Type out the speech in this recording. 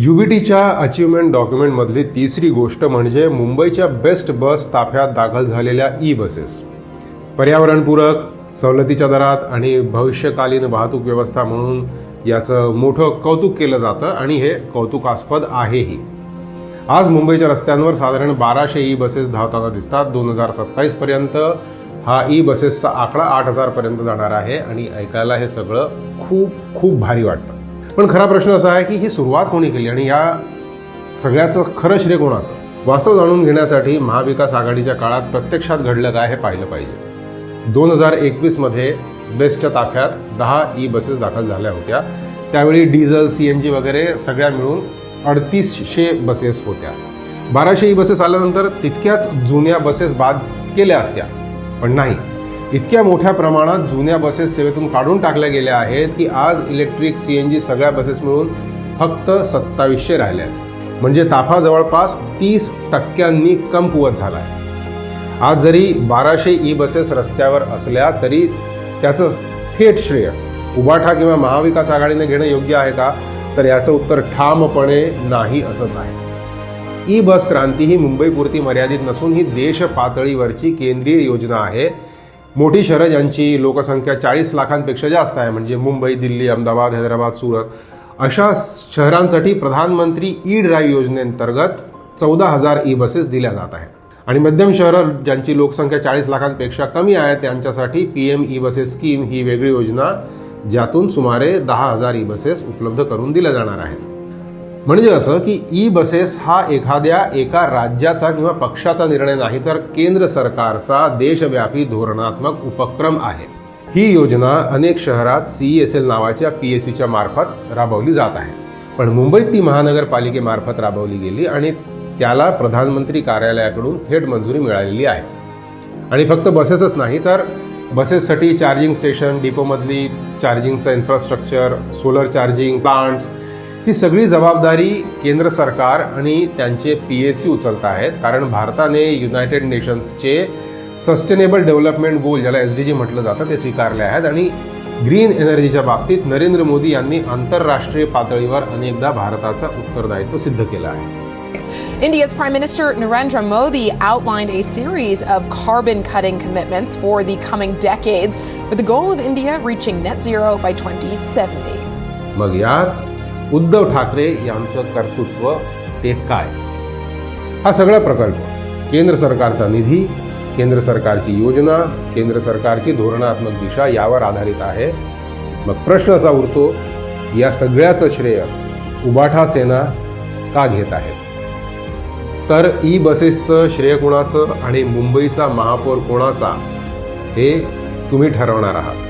युबीटीच्या achievement डॉक्युमेंटमधली तिसरी गोष्ट म्हणजे मुंबईच्या बेस्ट बस ताफ्यात दाखल झालेल्या ई बसेस पर्यावरणपूरक सवलतीच्या दरात आणि भविष्यकालीन वाहतूक व्यवस्था म्हणून याचं मोठं कौतुक केलं जातं आणि हे कौतुकास्पद आहेही. आज मुंबईच्या रस्त्यांवर साधारण बाराशे ई बसेस धावताना दिसतात. दोन हजार सत्तावीसपर्यंत हा ई बसेसचा आकडा आठ हजारपर्यंत जाणार आहे आणि ऐकायला हे सगळं खूप खूप भारी वाटतं. पण खरा प्रश्न असा आहे की ही सुरुवात कोणी केली? आणि या सगळ्याचं खरं श्रेय कोणाचं? वास्तव जाणून घेण्यासाठी महाविकास आघाडीच्या काळात प्रत्यक्षात घडलं काय हे पाहिलं पाहिजे. दोन हजार एकवीसमध्ये बेस्टच्या ताफ्यात दहा ई बसेस दाखल झाल्या होत्या. त्यावेळी डिझेल सी एन जी वगैरे सगळ्या मिळून अडतीसशे बसेस होत्या. बाराशे ई बसेस आल्यानंतर तितक्याच जुन्या बसेस बाद केल्या असत्या. पण नाही. इतक्या मोठ्या प्रमाणात जुन्या बसेस सेवेतून काढून टाकल्या गेल्या आहेत की आज इलेक्ट्रिक सी एन जी सगळ्या बसेस मिळून फक्त सत्तावीसशे राहिल्या आहेत. म्हणजे ताफा जवळपास तीस टक्क्यांनी कमकुवत झाला आहे. आज जरी बाराशे ई बसेस रस्त्यावर असल्या तरी त्याचं थेट श्रेय उभाठा किंवा महाविकास आघाडीने घेणं योग्य आहे का? तर याचं उत्तर ठामपणे नाही असंच आहे. ई बस क्रांती ही मुंबईपुरती मर्यादित नसून ही देश पातळीवरची केंद्रीय योजना आहे. मोठी शहरं ज्यांची लोकसंख्या चाळीस लाखांपेक्षा जास्त आहे. म्हणजे मुंबई दिल्ली अहमदाबाद हैदराबाद सुरत. अशा शहरांसाठी प्रधानमंत्री ई ड्राईव्ह योजनेअंतर्गत चौदा हजार ई बसेस दिल्या जात आहेत. आणि मध्यम शहरं ज्यांची लोकसंख्या चाळीस लाखांपेक्षा कमी आहे त्यांच्यासाठी P M E buses scheme ही वेगळी योजना ज्यातून सुमारे दहा हजार ई बसेस उपलब्ध करून दिल्या जाणार आहेत. म्हणजे असं की ई बसेस हा एखाद्या एका राज्याचा किंवा पक्षाचा निर्णय नाही तर केंद्र सरकारचा देशव्यापी धोरणात्मक उपक्रम आहे. ही योजना अनेक शहरात सी एस एल नावाच्या पी एस सीच्या मार्फत राबवली जात आहे. पण मुंबईत ती महानगरपालिकेमार्फत राबवली गेली आणि त्याला प्रधानमंत्री कार्यालयाकडून थेट मंजुरी मिळालेली आहे. आणि फक्त बसेसच नाही तर बसेससाठी चार्जिंग स्टेशन डिपोमधली चार्जिंगचं इन्फ्रास्ट्रक्चर सोलर चार्जिंग प्लांट्स ही सगळी जबाबदारी केंद्र सरकार आणि त्यांचे पी एस सी उचलत आहेत. कारण भारताने युनायटेड नेशन्सचे सस्टेनेबल डेव्हलपमेंट गोल ज्याला एस डी जी म्हटलं जातं ते स्वीकारले आहेत. आणि ग्रीन एनर्जीच्या बाबतीत नरेंद्र मोदी यांनी आंतरराष्ट्रीय पातळीवर अनेकदा भारताचं उत्तरदायित्व सिद्ध केलं आहे. India's Prime Minister Narendra Modi outlined a series of carbon cutting commitments for the coming decades, with the goal of India reaching net zero by 2070. मग यात उद्धव ठाकरे यांचं कर्तृत्व ते काय? हा सगळा प्रकल्प. केंद्र सरकारचा निधी केंद्र सरकारची योजना केंद्र सरकारची धोरणात्मक दिशा यावर आधारित आहे. मग प्रश्न असा उरतो या सगळ्याचं श्रेय उबाठा सेना का घेत आहेत तर ई बसेसचं श्रेय कोणाचं आणि मुंबईचा महापौर कोणाचा हे तुम्ही ठरवणार आहात.